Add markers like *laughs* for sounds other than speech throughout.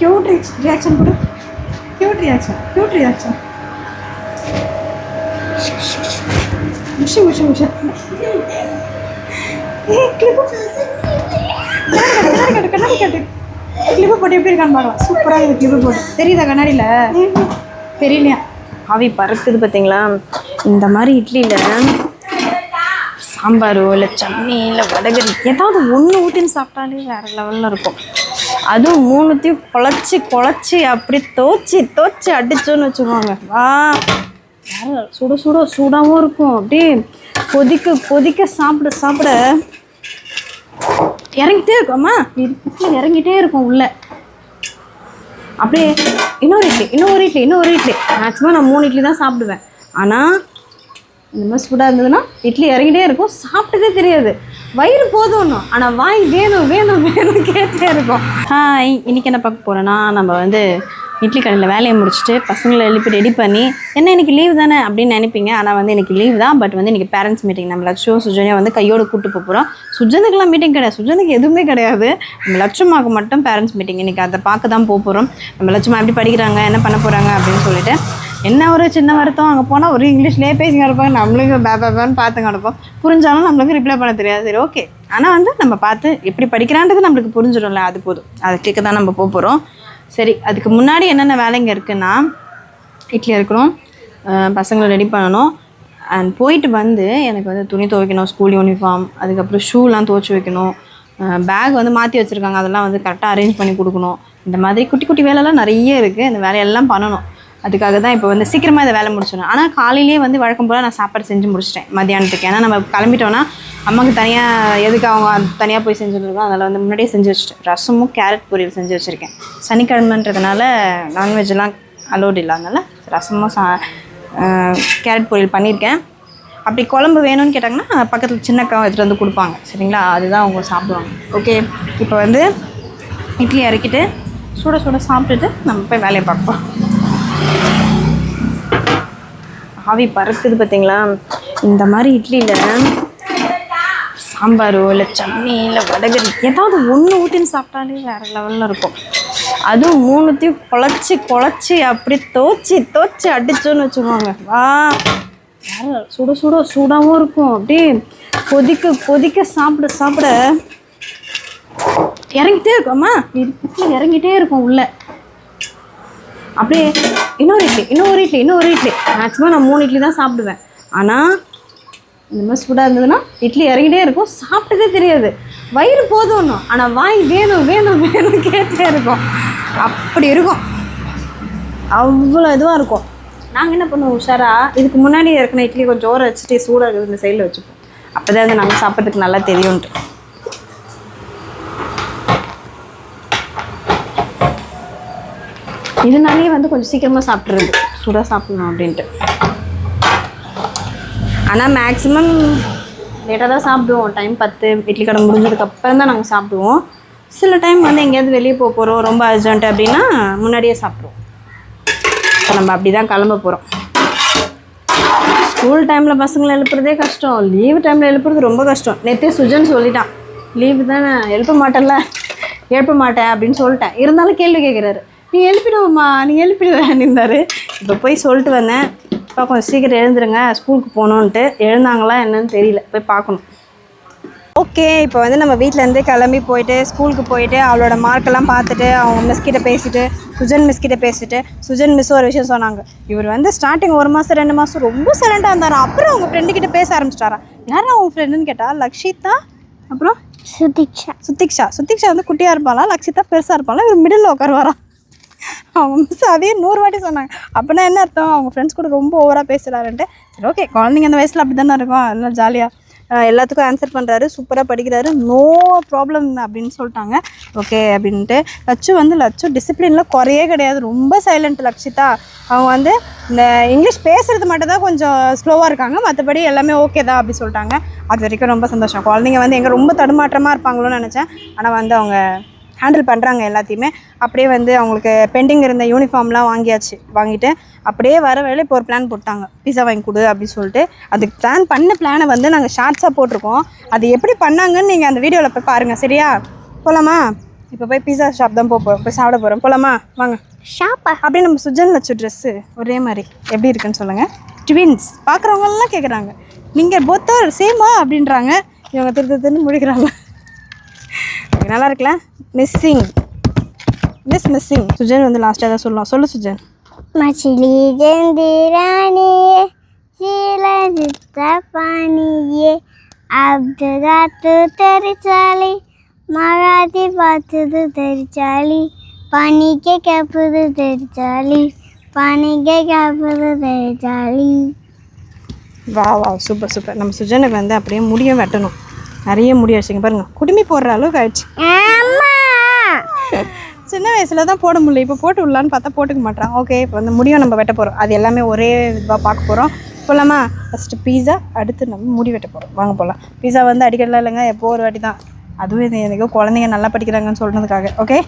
Cute reaction கொடு cute reaction cute reaction உஷு உஷு உஷு ஏய் கிளிப்பு கண்ணாடி கட்டு கண்ணாடி கட்டு. கிளிப்பு போட்டு எப்படி இருக்கான்னு பார்க்கலாம் சூப்பராக இருக்குது கிளிப்பு போட்டு. தெரியுதா கண்ணாடியில்? தெரியலையா? ஆவி பறக்குது பார்த்தீங்களா இந்த மாதிரி இட்லியில் சாம்பாரோ இல்லை சட்னி இல்லை வடகரி ஏதாவது ஒன்று ஊற்றின்னு சாப்பிட்டாலே வேறு லெவலில் இருக்கும். அதுவும் மூணுத்தையும் குழச்சி குழச்சி அப்படி தோச்சி தோச்சி அடிச்சோன்னு வச்சுக்கோங்க. வா. சுட சுட சூடாகவும் இருக்கும். அப்படியே கொதிக்க கொதிக்க சாப்பிட சாப்பிட இறங்கிட்டே இருக்கோம்மா இது இறங்கிட்டே இருக்கும் உள்ள. அப்படியே இன்னொரு இட்லி இன்னொரு இட்லி இன்னொரு இட்லி. மேக்ஸிமம் நான் மூணு இட்லி தான் சாப்பிடுவேன். ஆனால் இந்த மாதிரி சூடாக இருந்ததுன்னா இட்லி இறங்கிட்டே இருக்கும். சாப்பிட்டதே தெரியாது. வயிறு போதும் ஆனால் வாய் வேணும் வேணும் வேணும் கேட்டே இருக்கும். இன்றைக்கி என்ன பார்க்க போகிறேன்னா நம்ம வந்து இட்லி கடையில் வேலையை முடிச்சுட்டு பசங்களை எழுப்பி ரெடி பண்ணி என்ன இன்னைக்கு லீவ் தானே அப்படின்னு நினைப்பீங்க. ஆனால் வந்து இன்றைக்கி லீவ் தான். பட் வந்து இன்றைக்கி பேரண்ட்ஸ் மீட்டிங் நம்ம லட்சம் சுஜனையும் வந்து கையோடு கூட்டு போக போகிறோம் சுஜனுக்குலாம் மீட்டிங் கிடையாது. சுஜனுக்கு எதுவுமே கிடையாது. நம்ம லட்சமாக்கு மட்டும் பேரண்ட்ஸ் மீட்டிங் இன்றைக்கி அதை பார்க்க தான் போக போகிறோம் நம்ம லட்சமாக எப்படி படிக்கிறாங்க என்ன பண்ண போகிறாங்க அப்படின்னு சொல்லிட்டு என்ன ஒரு சின்ன வருத்தம்? அங்கே போனால் ஒரு இங்கிலீஷ்லேயே பேசிங்க இருப்பாங்க நம்மளுக்கு பே பேன்னு பார்த்து கிடப்போம் புரிஞ்சாலும் நம்மளுக்கு ரிப்ளை பண்ண தெரியாது. சரி ஓகே ஆனால் வந்து நம்ம பார்த்து எப்படி படிக்கிறான்றது நம்மளுக்கு புரிஞ்சிடும்ல அது போதும். அதை கேட்க தான் நம்ம போக போகிறோம் சரி அதுக்கு முன்னாடி என்னென்ன வேலைங்க இருக்குன்னா இட்லி இருக்கணும் பசங்களை ரெடி பண்ணணும். அண்ட் போயிட்டு வந்து எனக்கு வந்து துணி துவைக்கணும் ஸ்கூல் யூனிஃபார்ம் அதுக்கப்புறம் ஷூலாம் துவைச்சி வைக்கணும். பேக் வந்து மாற்றி வச்சுருக்காங்க. அதெல்லாம் வந்து கரெக்டாக அரேஞ்ச் பண்ணி கொடுக்கணும். இந்த மாதிரி குட்டி குட்டி வேலைலாம் நிறைய இருக்குது இந்த வேலையெல்லாம் பண்ணணும். அதுக்காக தான் இப்போ வந்து சீக்கிரமாக இதை வேலை முடிச்சிடணும். ஆனால் காலையிலேயே வந்து வழக்கம் போல் நான் சாப்பாடு செஞ்சு முடிச்சிட்டேன் மத்தியானத்துக்கு. ஏன்னா நம்ம கிளம்பிட்டோன்னா அம்மாவுக்கு தனியாக எதுக்கு அவங்க தனியாக போய் செஞ்சுருக்கோம் அதனால் வந்து முன்னாடியே செஞ்சு வச்சுட்டேன் ரசமும் கேரட் பொரியல் செஞ்சு வச்சுருக்கேன். சனிக்கிழமைன்றதுனால நான்வெஜ்லாம் அலோடு இல்லாதனால ரசமும் சா கேரட் பொரியல் பண்ணியிருக்கேன். அப்படி குழம்பு வேணும்னு கேட்டாங்கன்னா பக்கத்தில் சின்ன எடுத்துகிட்டு வந்து கொடுப்பாங்க. சரிங்களா? அதுதான் அவங்க சாப்பிடுவாங்க. ஓகே இப்போ வந்து இட்லி இறக்கிட்டு சுட சுட சாப்பிட்டுட்டு நம்ம போய் வேலையை பார்ப்போம். ஆவி பறக்குது பார்த்தீங்களா இந்த மாதிரி இட்லியில் சாம்பாரோ இல்லை சட்னி இல்லை வடகரி ஏதாவது ஒன்று ஊற்றின்னு சாப்பிட்டாலே வேறு லெவலில் இருக்கும். அதுவும் மூணுத்தையும் குழச்சி குழச்சி அப்படி தோச்சி தோச்சி அடிச்சோன்னு வச்சுக்கோங்க. வா. வேற சுட சுட சூடாகவும் இருக்கும். அப்படியே கொதிக்க கொதிக்க சாப்பிட சாப்பிட இறங்கிட்டே இருக்கோம்மா இது இறங்கிட்டே இருக்கும் உள்ளே. அப்படியே இன்னொரு இட்லி இன்னொரு இட்லி இன்னொரு இட்லி. மேக்ஸிமம் நான் மூணு இட்லி தான் சாப்பிடுவேன். ஆனால் இந்த மாதிரி சூடாக இருந்ததுன்னா இட்லி இறங்கிட்டே இருக்கும். சாப்பிட்டதே தெரியாது. வயிறு போதும் ஆனால் வாய் வேணும் வேணும் வேணும் கேட்டே இருக்கும். அப்படி இருக்கும். அவ்வளோ இதுவாக இருக்கும். நாங்கள் என்ன பண்ணுவோம் உஷாராக இதுக்கு முன்னாடி இருக்கிற இட்லி கொஞ்சம் ஓர வச்சுட்டு சூடாக இருக்குது இந்த சைடில் வச்சுப்போம். அப்போ தான் வந்து நாங்கள் சாப்பிட்றதுக்கு நல்லா தெரியும்ன்ட்டு. இதனாலேயே வந்து கொஞ்சம் சீக்கிரமாக சாப்பிட்றது சூடாக சாப்பிடணும் அப்படின்ட்டு. ஆனால் மேக்ஸிமம் லேட்டாக தான் சாப்பிடுவோம். டைம் பத்து இட்லி கடை முடிஞ்சதுக்கப்புறம் தான் நாங்கள் சாப்பிடுவோம். சில டைம் வந்து எங்கேயாவது வெளியே போக போகிறோம் ரொம்ப அர்ஜென்ட் அப்படின்னா முன்னாடியே சாப்பிடுவோம். இப்போ நம்ம அப்படி தான் கிளம்ப போகிறோம் ஸ்கூல் டைமில் பசங்களை எழுப்புறதே கஷ்டம். லீவு டைமில் எழுப்புறது ரொம்ப கஷ்டம். நேற்றே சுஜன் சொல்லிட்டான். லீவு தானே எழுப்ப மாட்டேன்ல. எழுப்ப மாட்டேன் அப்படின்னு சொல்லிட்டேன். இருந்தாலும் கேள்வி கேட்குறாரு நீ எழுப்பிடுவோம்மா நீ எழுப்பிடுவேன்னுந்தாரு இப்போ போய் சொல்லிட்டு வந்தேன். இப்போ கொஞ்சம் சீக்கிரம் எழுந்துருங்க ஸ்கூலுக்கு போகணுன்ட்டு எழுந்தாங்களா என்னன்னு தெரியல. போய் பார்க்கணும். ஓகே இப்போ வந்து நம்ம வீட்டிலேருந்து கிளம்பி போயிட்டு ஸ்கூலுக்கு போயிட்டு அவளோட மார்க்கெல்லாம் பார்த்துட்டு அவங்க மிஸ் கிட்ட பேசிட்டு சுஜன் மிஸ் கிட்ட பேசிட்டு சுஜன் மிஸ் ஒரு விஷயம் சொன்னாங்க. இவர் வந்து ஸ்டார்டிங் ஒரு மாதம் ரெண்டு மாதம் ரொம்ப சைலண்டாக இருந்தாரா? அப்புறம் அவங்க ஃப்ரெண்டு கிட்ட பேச ஆரம்பிச்சிட்டாரா? யாரும் அவங்க ஃப்ரெண்டுன்னு கேட்டா லக்ஷிதா அப்புறம்? சுதிக்ஷா. சுத்திக்ஷா சுத்திக்ஷா வந்து குட்டியாக இருப்பாளா? லக்ஷிதா பெருசாக இருப்பாளா? இவர் மிடில் உட்காருவாரா? அவங்க மிஸ் அதே நூறு வாட்டி சொன்னாங்க. அப்படின்னா என்ன அர்த்தம்? அவங்க ஃப்ரெண்ட்ஸ் கூட ரொம்ப ஓவராக பேசுகிறாருன்ட்டு சரி ஓகே குழந்தைங்க அந்த வயசில் அப்படி தானே இருக்கும்? அதனால் ஜாலியாக எல்லாத்துக்கும் ஆன்சர் பண்ணுறாரு சூப்பராக படிக்கிறாரு. நோ ப்ராப்ளம் அப்படின்னு சொல்லிட்டாங்க. ஓகே அப்படின்ட்டு. லட்சு வந்து லட்சு டிசிப்ளினில் குறையே கிடையாது. ரொம்ப சைலண்ட் லட்சிதா அவங்க வந்து இந்த இங்கிலீஷ் பேசுகிறது மட்டும் தான் கொஞ்சம் ஸ்லோவாக இருக்காங்க. மற்றபடி எல்லாமே ஓகே தான் அப்படி சொல்லிட்டாங்க. அது வரைக்கும் ரொம்ப சந்தோஷம். குழந்தைங்க வந்து எங்கே ரொம்ப தடுமாற்றமாக இருப்பாங்களோன்னு நினச்சேன். ஆனால் வந்து அவங்க ஹேண்டில் பண்ணுறாங்க எல்லாத்தையுமே. அப்படியே வந்து அவங்களுக்கு பெண்டிங் இருந்த யூனிஃபார்ம்லாம் வாங்கியாச்சு. வாங்கிட்டு அப்படியே வர வேலை இப்போ ஒரு பிளான் போட்டாங்க. பீஸா வாங்கி கொடு அப்படின்னு சொல்லிட்டு. அதுக்கு பிளான் பண்ண பிளானை வந்து நாங்கள் ஷார்ட்ஸாக போட்டிருக்கோம். அது எப்படி பண்ணாங்கன்னு நீங்கள் அந்த வீடியோவில் போய் பாருங்கள் சரியா? போகலாமா இப்போ போய் பீஸா ஷாப் தான் போக போகிறோம் போய் சாப்பிட போகிறோம் போலாமா? வாங்க. ஷாப்பா அப்படியே நம்ம சுஜன் வச்ச ட்ரெஸ்ஸு ஒரே மாதிரி. எப்படி இருக்குன்னு சொல்லுங்கள் ட்வின்ஸ் பார்க்குறவங்கலாம் கேட்குறாங்க நீங்கள் பொத்தா சேமா அப்படின்றாங்க. இவங்க திரு திரு திருன்னு முடிக்கிறாங்க. *laughs* நல்லா இருக்குல்ல மிஸ்ஸிங் மிஸ் மிஸ்ஸிங் சுஜன் வந்து லாஸ்ட்டாக தான் சொல்லலாம் சொல்லு சுஜன் மச்சிலி ஜெந்திராணியே சீலஜித்த பாணியே அப்துகாத்து தெரிச்சாலி மகாதி பார்த்துது தெரிச்சாலி பணிக்க கேட்பது தெரிச்சாலி பணிக்க கேட்பது தெரிச்சாலி. வா வா சூப்பர் சூப்பர் நம்ம சுஜனுக்கு வந்து அப்படியே முடிய வெட்டணும். நிறைய முடிய வச்சுங்க பாருங்க குடுமி போடுற அளவுக்கு ஆயிடுச்சு. வயசில் தான் போட முடியல. இப்போ போட்டு விடலான்னு பார்த்தா போட்டுக்க மாட்டான் ஓகே இப்போ வந்து முடியும் நம்ம வெட்ட போகிறோம் அது எல்லாமே ஒரே இதுவாக பார்க்க போகிறோம் போகலாமா ஃபஸ்ட்டு பீஸா அடுத்து நம்ம முடி வெட்ட போகிறோம் வாங்க போகலாம் பீஸா வந்து அடிக்கடிலாம் இல்லைங்க. எப்போ ஒரு வாட்டி தான். அதுவும் இது எனக்கு குழந்தைங்க நல்லா படிக்கிறாங்கன்னு சொல்கிறதுக்காக ஓகே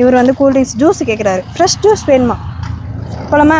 இவர் வந்து கூல்ட்ரிங்க்ஸ் ஜூஸ் கேட்குறாரு ஃப்ரெஷ் ஜூஸ் வேணுமா? போகலாமா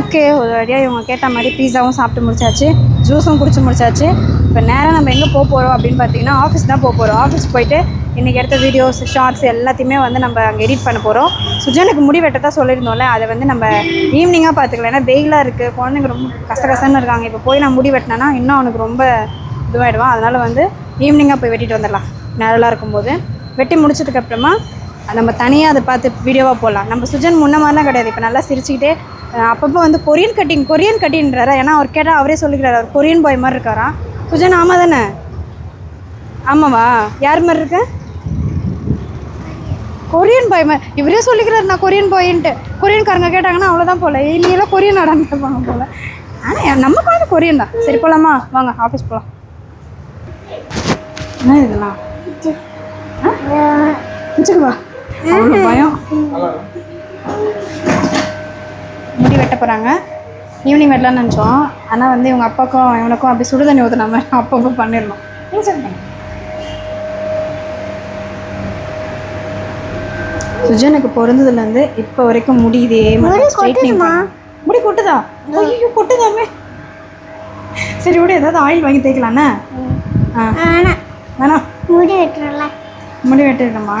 ஓகே ஒரு வழியாக இவங்க கேட்ட மாதிரி பீஸாவும் சாப்பிட்டு முடிச்சாச்சு. ஜூஸும் குடிச்சு முடிச்சாச்சு. இப்போ நேராக நம்ம எங்கே போக போகிறோம் அப்படின்னு பார்த்தீங்கன்னா ஆஃபீஸ் தான் போக போகிறோம் ஆஃபீஸ் போயிட்டு இன்றைக்கி எடுத்த வீடியோஸ் ஷார்ட்ஸ் எல்லாத்தையுமே வந்து நம்ம அங்கே எடிட் பண்ண போகிறோம் சுஜனுக்கு முடி வெட்ட தான் சொல்லியிருந்தோம்ல அதை வந்து நம்ம ஈவினிங்காக பார்த்துக்கலாம். ஏன்னா வெயிலாக இருக்குது குழந்தைங்க ரொம்ப கச கசன்னு இருக்காங்க. இப்போ போய் நான் முடி வெட்டினேன்னா இன்னும் அவனுக்கு ரொம்ப இதுவாகிடுவான் அதனால் வந்து ஈவினிங்காக போய் வெட்டிட்டு வந்துடலாம். நிழலாக இருக்கும்போது. வெட்டி முடிச்சதுக்கப்புறமா நம்ம தனியாக அதை பார்த்து வீடியோவாக போடலாம். நம்ம சுஜன் முன்ன மாதிரிலாம் கிடையாது. இப்போ நல்லா சிரிச்சுக்கிட்டே அப்பப்போ வந்து கொரியன் கட்டிங் கொரியன் கட்டின்றாரா ஏன்னா அவர் கேட்டால் அவரே சொல்லிக்கிறாரு. அவர் கொரியன் பாய் மாதிரி இருக்காராம். சுஜன் ஆமாம் தானே ஆமாவா? யார் மாதிரி இருக்க? கொரியன் பாய் மாதிரி இவரே சொல்லிக்கிறாரு நான் கொரியன் பாயின்ட்டு கொரியன்காரங்க கேட்டாங்கன்னா அவ்வளோதான் போல. நீ கொரியன் ஆடாம கேட்பாங்க *laughs* போல. ஆனால் நம்ம குழந்தை கொரியன் தான். சரி போகலாமா வாங்க ஆஃபீஸ் போகலாம் என்ன இதெல்லாம் வச்சுக்குவா அவ்வளோ பயம். முடி வெட்ட போகிறாங்க ஈவினிங் வெட்டலாம்னு நினச்சோம். ஆனால் வந்து இவங்க அப்பாக்கும் இவனுக்கும் அப்படி சுடு தண்ணி ஊற்றுன மாதிரி அப்பப்போ பண்ணிடணும். நீங்க சொல்லுங்கள் சுஜனுக்கு பிறந்ததுலேருந்து இப்போ வரைக்கும் முடி இதே மாதிரி ஸ்ட்ரைட்னிங் முடி கொட்டுதா? ஐயோ கொட்டுதாமே. சரி விட ஏதாவது ஆயில் வாங்கி தேய்க்கலாண்ணே வேணாம். முடி வெட்டுறல முடி வெட்டிருக்கம்மா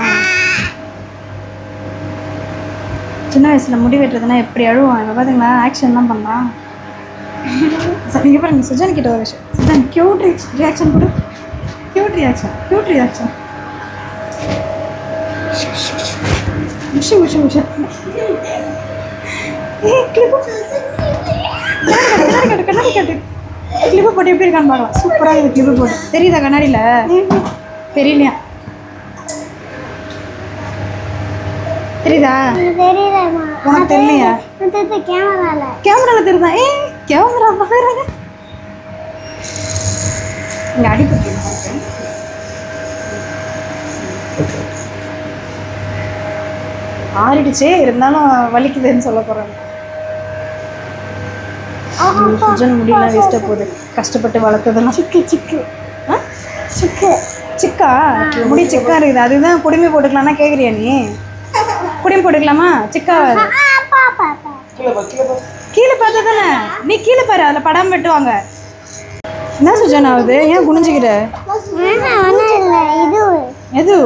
சின்ன வயசில் முடி வெட்டுறதுனா எப்படி அழுவான்? இப்போ பார்த்தீங்களா ஆக்ஷன்லாம் பண்ணுறான் சரி இங்கே பாருங்க சுஜன் கிட்ட ஒரு விஷயம். சுஜன் க்யூட் ரியாக்ஷன் கொடு. க்யூட் ரியாக்ஷன் க்யூட் ரியாக்ஷன் முஷி முஷி முஷி ஏய் கிளிப்பு கண்ணாடி கட்டு கண்ணாடி கட்டு. கிளிப்பு போட்டு எப்படி இருக்கான்னு பார்க்கலாம். சூப்பராக இருக்குது கிளிப்பு போட்டு. தெரியுதா கண்ணாடியில்? தெரியலையா? தெரியுதா? தெரியலம்மா உனக்கு தெரியலையா? அது கேமரால தெரியுதா? ஏ கேமரா பார்க்குறாங்க இங்கே அடிப்பட்டு ஆறிடுச்சே இருந்தாலும் வலிக்குதுன்னு சொல்ல போகிறாங்க சுஜன் முடியெல்லாம் வேஸ்ட்டாக போகுது. கஷ்டப்பட்டு வளர்த்ததெல்லாம். சிக்கு சிக்கு. ஆ? சிக்கு. சிக்கா? முடி சிக்கா இருக்குது. அதுதான் குடுமி போட்டுக்கலாம்னா கேட்குறியா நீ? குடுமி போட்டுக்கலாமா? சிக்கா கீழே பார்த்தா தானே நீ கீழே பாரு அதில் படாம வெட்டுவாங்க. என்ன சுஜன் ஆகுது? ஏன் குனிஞ்சுக்கிற? எது?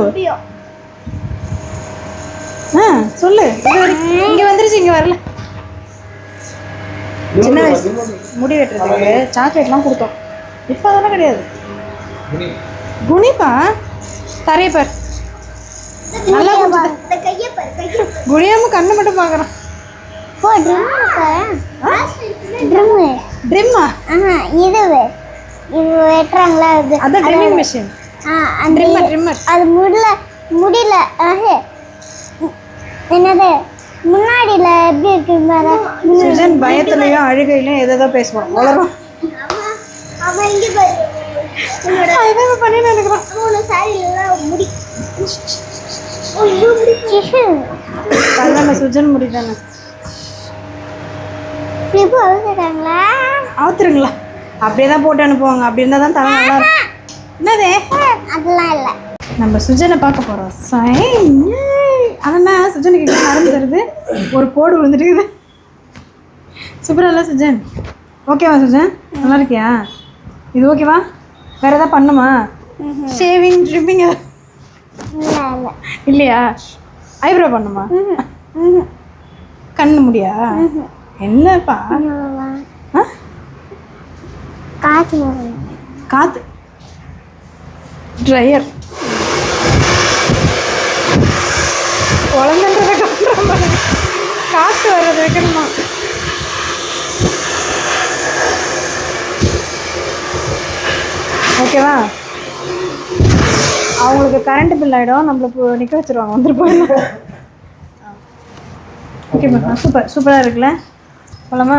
ஆ சொல்லு. இங்கே வந்துருச்சு இங்கே வரல. சின்ன வயசு முடி வெட்டுறதுக்கு சாக்லேட்லாம் கொடுத்தோம். இப்போ அதெல்லாம் கிடையாது. குனிப்பா? தரைய பார். நல்லா குனியாம கண்ணை மட்டும் பார்க்குறான். போ ட்ரம் ட்ரம்மு ட்ரிம்மா ஆஹா இது இது வெட்டுறாங்களா அது அதான் ட்ரிம்மிங் மிஷின் ஆ அந்த ட்ரிம்மர் ட்ரிம்மர் அது முடியல முடியல ஆஹே. என்னது முன்னாடியில் எப்படி இருக்கு பாரு சுஜன் பயத்துலையும் அழுகையிலையும் எதோ பேசுவான். வளரும் அவன் இங்கே பாரு. அதான் பண்ணிட்டு இருக்கிறான் மூணு முடி சுஜன் முடி தானே. இப்போ அவுத்துருங்களா. அப்படியே தான் போட்டு அனுப்புவாங்க. அப்படி இருந்தால் தான் தலை நல்லா இருக்கும். என்னதே? அதெல்லாம் இல்லை. நம்ம சுஜனை பார்க்க போகிறோம் சை ஆனால் சுஜனுக்கு மருந்து தருது ஒரு போடு விழுந்துட்டுக்குது சூப்பரா இல்லை சுஜன்? ஓகேவா சுஜன்? நல்லா இருக்கியா? இது ஓகேவா வேறு எதாவது பண்ணுமா? ஷேவிங் இல்லை இல்லையா? ஐப்ரோ பண்ணுமா? கண்ணு முடியா? என்னப்பா? காற்று காத்து ட்ரையர் குழந்தைன்றத காட்டுற மாதிரி காற்று வர்றது வைக்கணுமா ஓகேவா? அவங்களுக்கு கரண்ட் பில் ஆகிடும் நம்மளுக்கு நிற்க வச்சிருவாங்க வந்துட்டு போயிடலாம். மேம் சூப்பர் சூப்பராக இருக்குல்ல? போலாமா?